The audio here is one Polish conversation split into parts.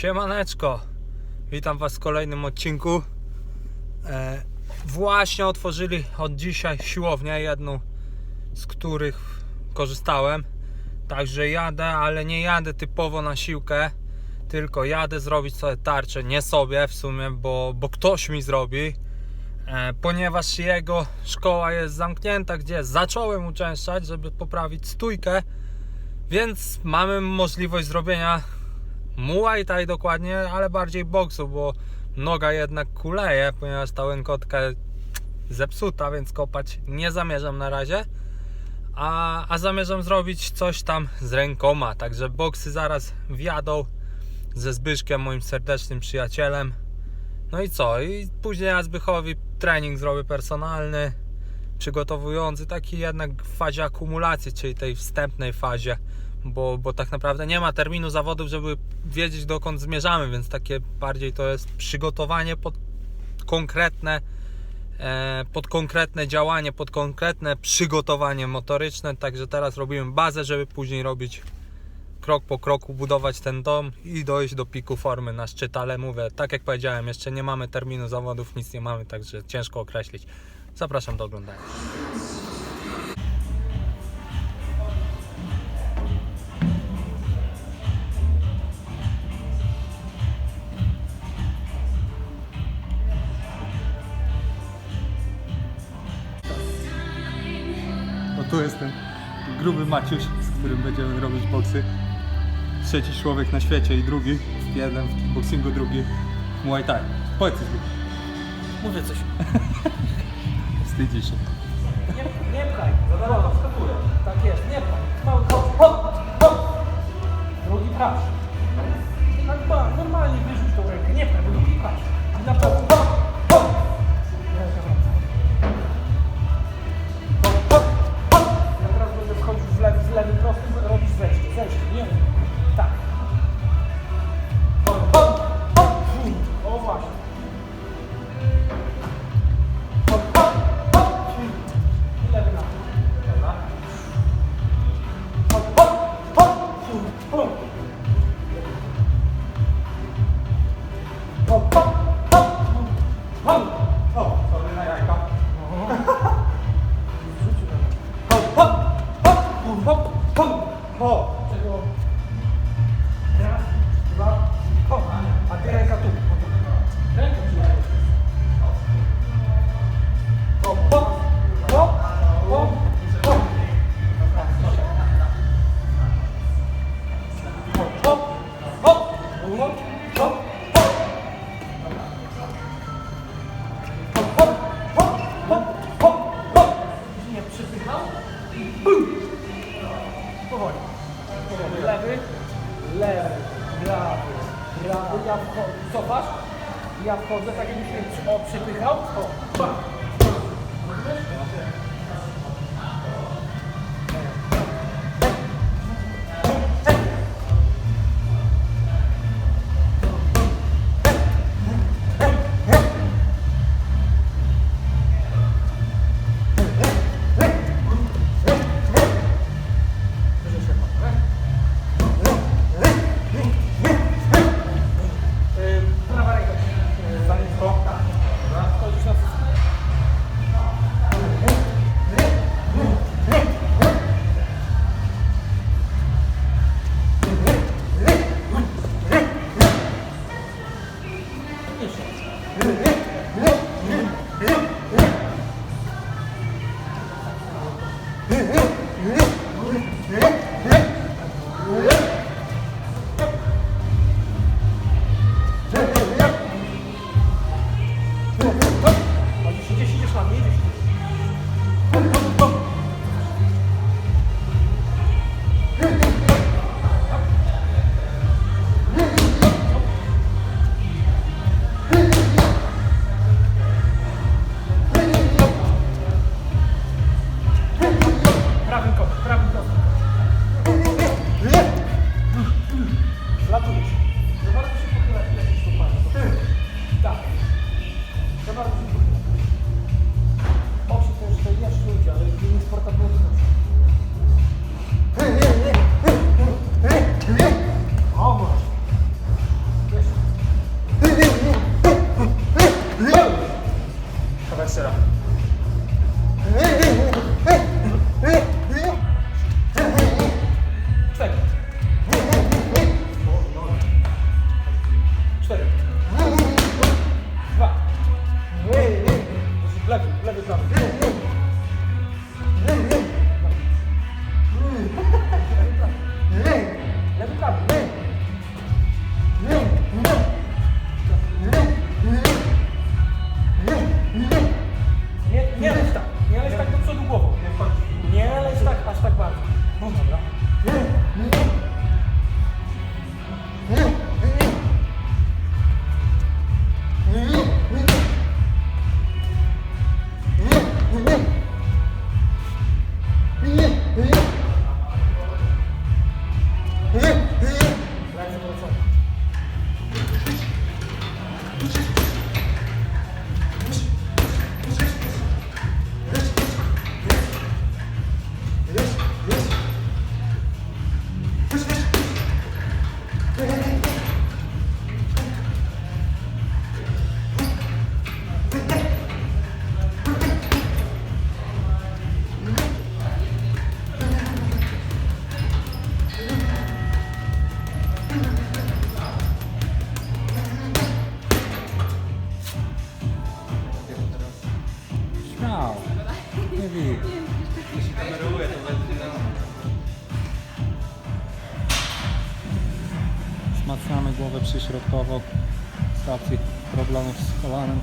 Siemaneczko, witam Was w kolejnym odcinku. E, właśnie otworzyli od dzisiaj siłownię, jedną z których korzystałem. Także jadę, ale nie jadę typowo na siłkę, tylko jadę zrobić sobie tarczę, nie sobie w sumie, bo, bo ktoś mi zrobi. E, ponieważ jego szkoła jest zamknięta, gdzie zacząłem uczęszczać, żeby poprawić stójkę, więc mamy możliwość zrobienia Muay Thai dokładnie, ale bardziej boksu, bo noga jednak kuleje, ponieważ ta łękotka zepsuta, więc kopać nie zamierzam na razie. A, a zamierzam zrobić coś tam z rękoma, także boksy zaraz wjadą ze Zbyszkiem, moim serdecznym przyjacielem. No i co? I później na Zbychowi trening zrobię personalny, przygotowujący, taki jednak w fazie akumulacji, czyli tej wstępnej fazie bo, bo tak naprawdę nie ma terminu zawodów, żeby wiedzieć dokąd zmierzamy, więc takie bardziej to jest przygotowanie pod konkretne e, pod konkretne działanie, pod konkretne przygotowanie motoryczne, także teraz robimy bazę, żeby później robić krok po kroku, budować ten dom i dojść do piku formy na szczyt, ale mówię, tak jak powiedziałem, jeszcze nie mamy terminu zawodów, nic nie mamy, także ciężko określić. Zapraszam do oglądania. No tu jest ten gruby Maciuś, z którym będziemy robić boksy. Trzeci człowiek na świecie i drugi, jeden w kickboxingu, drugi w Muay Thai. Powiedz coś. Mówię coś. wstydzisz się. Nie, nie pchaj. Dobra, wskakuję. Tak jest, nie pchaj. Mały krok. Hop, hop. Drugi prasz. Tak normalnie wyrzuć tą rękę. Nie pchaj, bo drugi prasz. I na. Hop, hop. Hop. Hop, hop. O, Czego? Raz, dwa, hop. A ty ręka tu. Ręka tu. Hop, hop, Ja wchodzę tak jakbyś mnie o, przypychał. O, Wow. Nie Wzmacniamy głowę przyśrodkowo w stacji problemów z kolanem.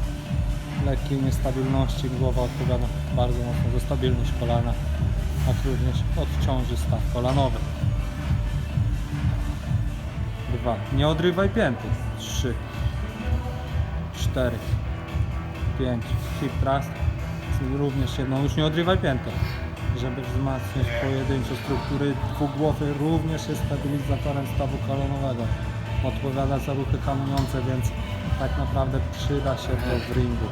Lekkiej niestabilności głowa odpowiada bardzo mocno za stabilność kolana, jak również odciąży staw kolanowy. 2. Nie odrywaj pięty. 3, 4, 5. Hip thrust. Również jedną. Już nie odrywaj pięty. Żeby wzmacniać pojedynczo struktury dwugłowy również jest stabilizatorem stawu kolanowego. Odpowiada za ruchy hamujące, więc tak naprawdę przyda się to w ringu.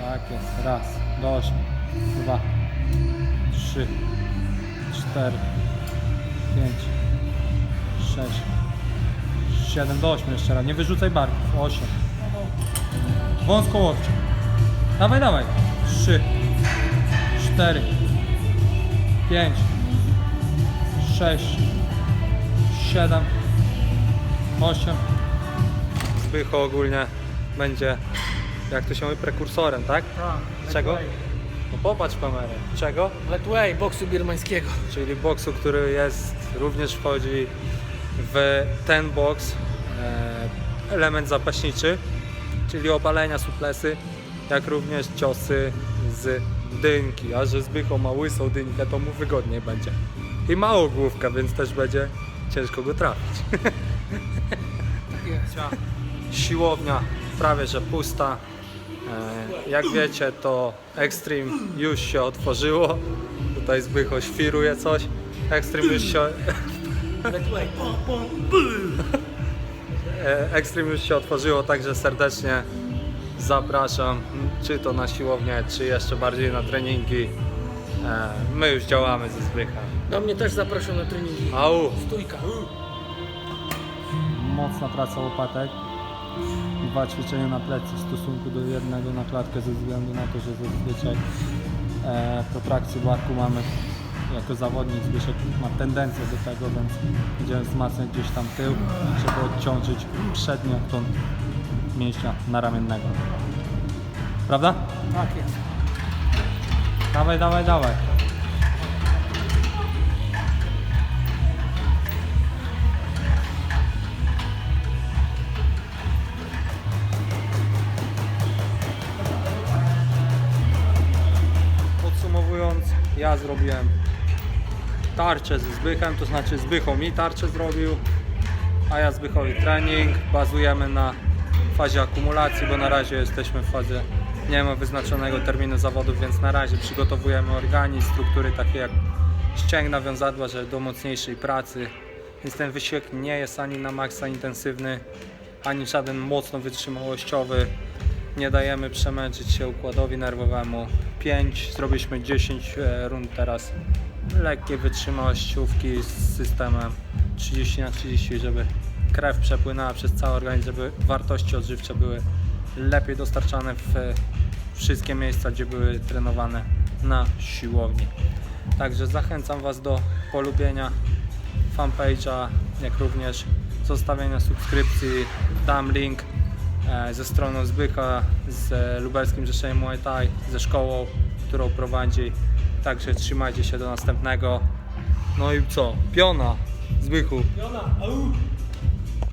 Tak jest. Raz. Do ośmiu. Dwa. Trzy. Cztery. pięć, sześć, siedem do ośmiu jeszcze raz. Nie wyrzucaj barków. Osiem. Wąsko łokcie. Dawaj, dawaj. Trzy, cztery, pięć, sześć, siedem, osiem. Zbycho ogólnie będzie, jak to się mówi, prekursorem, tak? Tak. Czego? No popatrz kamerę. Czego? Letway, boksu birmańskiego. czyli boksu, który jest również wchodzi w ten boks e, element zapaśniczy, czyli obalenia suplesy, jak również ciosy z dynki, a że Zbycho ma łysą dynkę, to mu wygodniej będzie. I mało główka, więc też będzie ciężko go trafić. Tak jest. Siłownia prawie że pusta. E, Jak wiecie, to Extreme już się otworzyło. Tutaj Zbycho świruje coś. Extreme już się, E, Extreme już się otworzyło, także serdecznie zapraszam, czy to na siłownię, czy jeszcze bardziej na treningi. E, My już działamy ze Zbychem. Do mnie też zaproszą na treningi. Au! Stójka. Mocna praca łopatek. Dwa ćwiczenia na plecy w stosunku do jednego na klatkę ze względu na to, że zazwyczaj e, protrakcję barku mamy jako zawodnik Zbyszek ma tendencję do tego, więc będziemy wzmacniać gdzieś tam tył, żeby odciążyć przednią tą mięśnia naramiennego. Prawda? Tak jest. Dawaj, dawaj, dawaj. Podsumowując, ja zrobiłem tarczę ze Zbychem, to znaczy Zbycho mi tarczę zrobił, a ja Zbychowi trening. Bazujemy na fazie akumulacji, bo na razie jesteśmy w fazie, nie ma wyznaczonego terminu zawodów, więc na razie przygotowujemy organizm, struktury takie jak ścięgna, wiązadła, że do mocniejszej pracy. Więc ten wysiłek nie jest ani na maksa intensywny, ani żaden mocno wytrzymałościowy. Nie dajemy przemęczyć się układowi nerwowemu. 5, zrobiliśmy 10 e, rund teraz. Lekkie wytrzymałościówki z systemem 30 na 30, żeby krew przepłynęła przez cały organizm, żeby wartości odżywcze były lepiej dostarczane w wszystkie miejsca, gdzie były trenowane na siłowni. Także zachęcam Was do polubienia fanpage'a, jak również zostawienia subskrypcji. Dam link e, ze stroną Zbyka, z Lubelskim Rzeszeniem Muay Thai, ze szkołą, którą prowadzi. Także trzymajcie się do następnego. No i co? Piona, Zbychu. Jona, au.